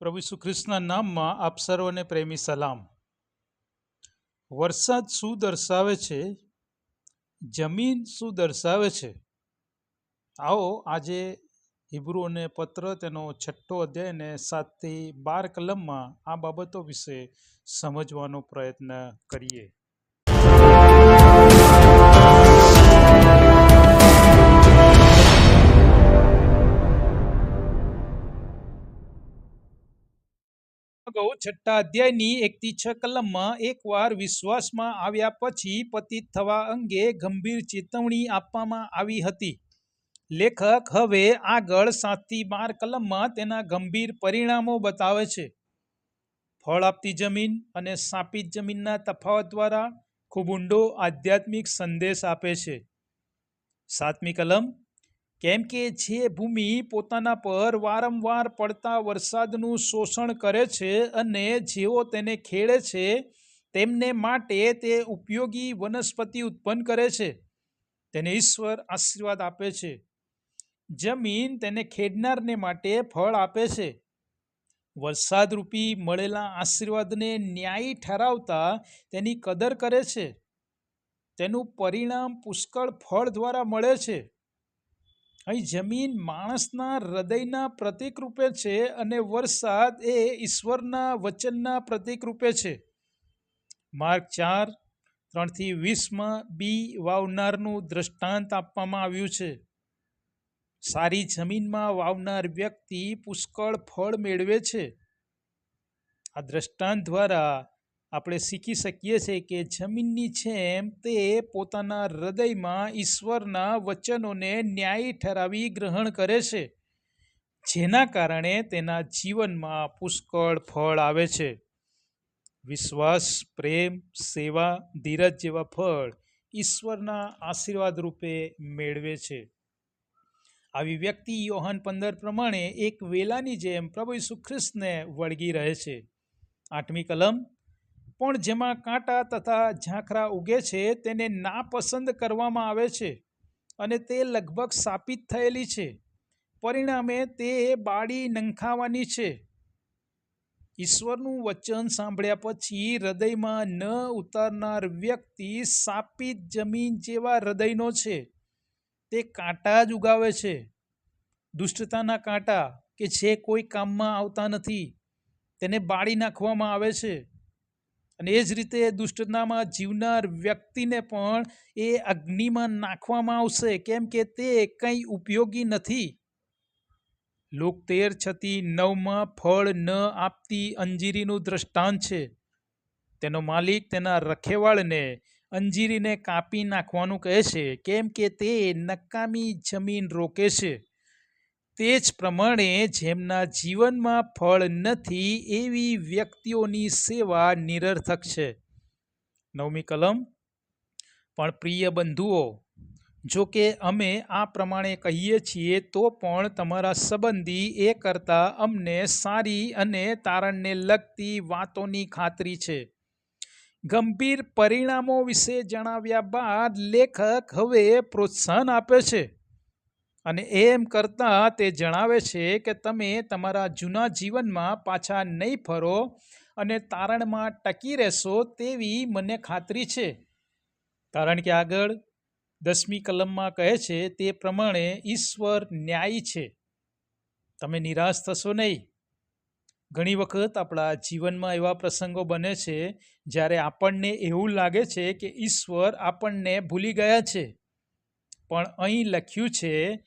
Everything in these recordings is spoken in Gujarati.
પ્રભુ ઈસુ ખ્રિસ્તના નામમાં આપ સર્વને પ્રેમી સલામ. વરસાદ શું દર્શાવે છે? જમીન શું દર્શાવે છે? આવો આજે હિબ્રુઓને પત્ર તેનો છઠ્ઠો અધ્યાય અને સાતથી બાર કલમમાં આ બાબતો વિશે સમજવાનો પ્રયત્ન કરીએ. અગાઉ છઠ્ઠા અધ્યાયની એકથી છ કલમમાં એકવાર વિશ્વાસમાં આવ્યા પછી પતિત થવા અંગે ગંભીર ચેતવણી આપવામાં આવી હતી. લેખક હવે આગળ સાતથી બાર કલમમાં તેના ગંભીર પરિણામો બતાવે છે. ફળ આપતી જમીન અને સાપિત જમીનના તફાવત દ્વારા ખૂબ ઊંડો આધ્યાત્મિક સંદેશ આપે છે. સાતમી કલમ કેમ કે જે ભૂમિ પોતાના પર વારંવાર પડતા વરસાદનું શોષણ કરે છે અને જેઓ તેને ખેડે છે, તેમને માટે તે ઉપયોગી વનસ્પતિ ઉત્પન્ન કરે છે. તેને ઈશ્વર આશીર્વાદ આપે છે. જમીન તેને ખેડનારને માટે ફળ આપે છે. વરસાદરૂપી મળેલા આશીર્વાદને ન્યાયી ઠરાવતા તેની કદર કરે છે. તેનું પરિણામ પુષ્કળ ફળ દ્વારા મળે છે. અહીં જમીન માણસના હૃદયના પ્રતિક રૂપે છે અને વરસાદ એ ઈશ્વરના વચનના પ્રતિક રૂપે છે. માર્ક ચાર, ત્રણથી વીસમાં બી વાવનારનું દ્રષ્ટાંત આપવામાં આવ્યું છે. સારી જમીનમાં વાવનાર વ્યક્તિ પુષ્કળ ફળ મેળવે છે. આ દ્રષ્ટાંત દ્વારા આપણે શીખી શકીએ છીએ કે જમીનની જેમ તે પોતાના હૃદયમાં ઈશ્વરના વચનોને ન્યાયી ઠરાવી ગ્રહણ કરે છે, જેના કારણે તેના જીવનમાં પુષ્કળ ફળ આવે છે. વિશ્વાસ, પ્રેમ, સેવા, ધીરજ જેવા ફળ ઈશ્વરના આશીર્વાદ રૂપે મેળવે છે. આવી વ્યક્તિ યોહાન પંદર પ્રમાણે એક વેલાની જેમ પ્રભુ ઈસુ ખ્રિસ્તને વળગી રહે છે. આઠમી કલમ પણ જેમાં કાંટા તથા ઝાંખરા ઉગે છે, તેને નાપસંદ કરવામાં આવે છે અને તે લગભગ સાપિત થયેલી છે. પરિણામે તે બાળી નંખાવાની છે. ઈશ્વરનું વચન સાંભળ્યા પછી હૃદયમાં ન ઉતારનાર વ્યક્તિ સાપિત જમીન જેવા હૃદયનો છે. તે કાંટા જ ઉગાવે છે. દુષ્ટતાના કાંટા કે જે કોઈ કામમાં આવતા નથી, તેને બાળી નાખવામાં આવે છે. અને એ જ રીતે દુષ્ટતામાં જીવનાર વ્યક્તિને પણ એ અગ્નિમાં નાખવામાં આવશે. કેમ કે તે કંઈ ઉપયોગી નથી. લોક તેર છતી નવમાં ફળ ન આપતી અંજીરીનું દ્રષ્ટાંત છે. તેનો માલિક તેના રખેવાળને અંજીરીને કાપી નાખવાનું કહે છે. કેમ કે તે નકામી જમીન રોકે છે. તે જ પ્રમાણે જેમના જીવનમાં ફળ નથી, એવી વ્યક્તિઓની સેવા નિરર્થક છે. નવમી કલમ. પણ પ્રિય બંધુઓ, જો કે અમે આ પ્રમાણે કહીએ છીએ, તો પણ તમારા સંબંધી એ કરતાં અમને સારી અને તારણને લગતી વાતોની ખાતરી છે. ગંભીર પરિણામો વિશે જણાવ્યા બાદ લેખક હવે પ્રોત્સાહન આપે છે. અને એમ કરતાં તે જણાવે છે કે તમે તમારા જૂના જીવનમાં પાછા નહીં ફરો અને તારણમાં ટકી રહેશો તેવી મને ખાતરી છે. કારણ કે આગળ દસમી કલમમાં કહે છે, તે પ્રમાણે ઈશ્વર ન્યાયી છે. તમે નિરાશ થશો નહીં. ઘણી વખત આપણા જીવનમાં એવા પ્રસંગો બને છે, જ્યારે આપણને એવું લાગે છે કે ઈશ્વર આપણને ભૂલી ગયા છે. પણ અહીં લખ્યું છે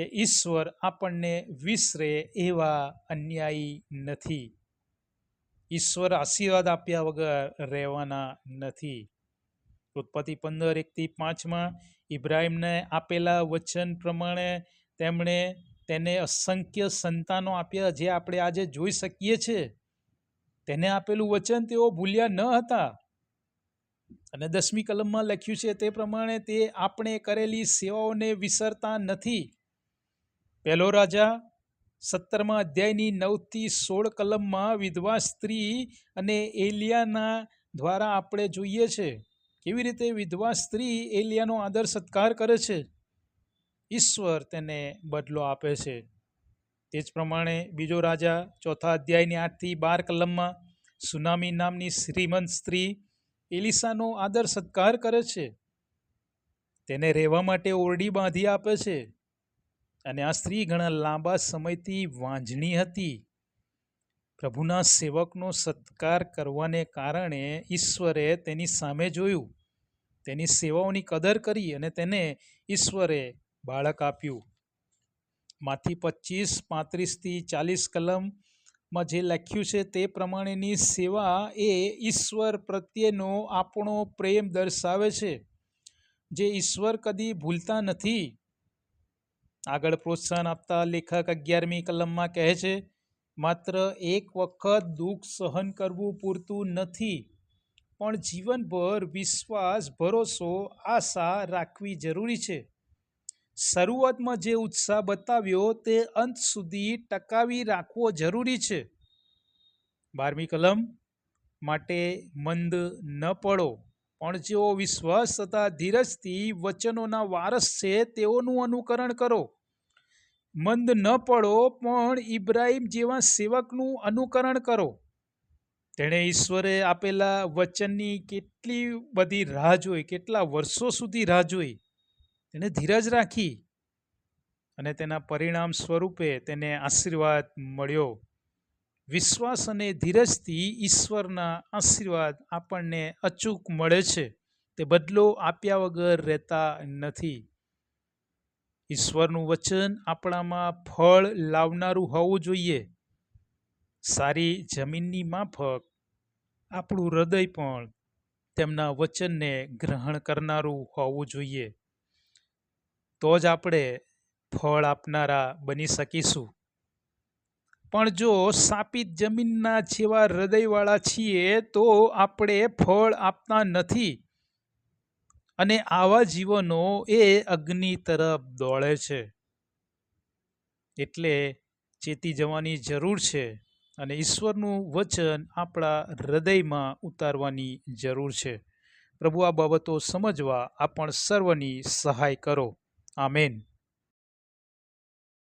કે ઈશ્વર આપણને વિસરે એવા અન્યાયી નથી. ઈશ્વર આશીર્વાદ આપ્યા વગર રહેવાના નથી. ઉત્પત્તિ પંદર એકથી પાંચમાં ઇબ્રાહિમને આપેલા વચન પ્રમાણે તેમણે તેને અસંખ્ય સંતાનો આપ્યા જે આપણે આજે જોઈ શકીએ છીએ તેને આપેલું વચન તેઓ ભૂલ્યા ન હતા. અને દસમી કલમમાં લખ્યું છે તે પ્રમાણે તે આપણે કરેલી સેવાઓને વિસરતા નથી. પહેલો રાજા સત્તરમા અધ્યાયની નવથી સોળ કલમમાં વિધવા સ્ત્રી અને એલિયાના દ્વારા આપણે જોઈએ છે, કેવી રીતે વિધવા સ્ત્રી એલિયાનો આદર સત્કાર કરે છે? ઈશ્વર તેને બદલો આપે છે. તે જ પ્રમાણે બીજો રાજા ચોથા અધ્યાયની આઠથી બાર કલમમાં સુનામી નામની શ્રીમંત સ્ત્રી એલિસાનો આદર સત્કાર કરે છે. તેને રહેવા માટે ઓરડી બાંધી આપે છે. અને આ સ્ત્રી ઘણા લાંબા સમયથી વાંઝણી હતી. પ્રભુના સેવકનો સત્કાર કરવાને કારણે ઈશ્વરે તેની સામે જોયું. તેની સેવાઓની કદર કરી અને તેને ઈશ્વરે બાળક આપ્યું. માંથી પચીસ પાંત્રીસથી ચાલીસ કલમમાં જે લખ્યું છે તે પ્રમાણેની સેવા એ ઈશ્વર પ્રત્યેનો આપણો પ્રેમ દર્શાવે છે. જે ઈશ્વર કદી ભૂલતા નથી. આગળ પ્રોત્સાહન આપતા લેખક અગિયારમી કલમમાં કહે છે, માત્ર એક વખત દુઃખ સહન કરવું પૂરતું નથી, પણ જીવનભર વિશ્વાસ, ભરોસો, આશા રાખવી જરૂરી છે. શરૂઆતમાં જે ઉત્સાહ બતાવ્યો તે અંત સુધી ટકાવી રાખવો જરૂરી છે. બારમી કલમ, માટે મંદ ન પડો. પણ જેઓ વિશ્વાસ તથા ધીરજથી વચનોના વારસ છે, તેઓનું અનુકરણ કરો. મંદ ન પડો, પણ ઇબ્રાહિમ જેવા સેવકનું અનુકરણ કરો. તેણે ઈશ્વરે આપેલા વચનની કેટલી બધી રાહ જોઈ, કેટલા વર્ષો સુધી રાહ જોઈ. તેણે ધીરજ રાખી અને તેના પરિણામ સ્વરૂપે તેને આશીર્વાદ મળ્યો. વિશ્વાસ અને ધીરજથી ઈશ્વરના આશીર્વાદ આપણને અચૂક મળે છે. તે બદલો આપ્યા વગર રહેતા નથી. ઈશ્વરનું વચન આપણામાં ફળ લાવનારું હોવું જોઈએ. સારી જમીનની માફક, આપણું હૃદય પણ તેમના વચનને ગ્રહણ કરનારું હોવું જોઈએ. તો જ આપણે ફળ આપનારા બની શકીશું. પણ જો સાપિત જમીનના જેવા હૃદયવાળા છીએ, તો આપણે ફળ આપતા નથી. અને આવા જીવનો એ અગ્નિ તરફ દોડે છે. એટલે ચેતી જવાની જરૂર છે અને ઈશ્વરનું વચન આપણા હૃદયમાં ઉતારવાની જરૂર છે. પ્રભુ આ બાબતો સમજવા આપણ સર્વની સહાય કરો. આમેન.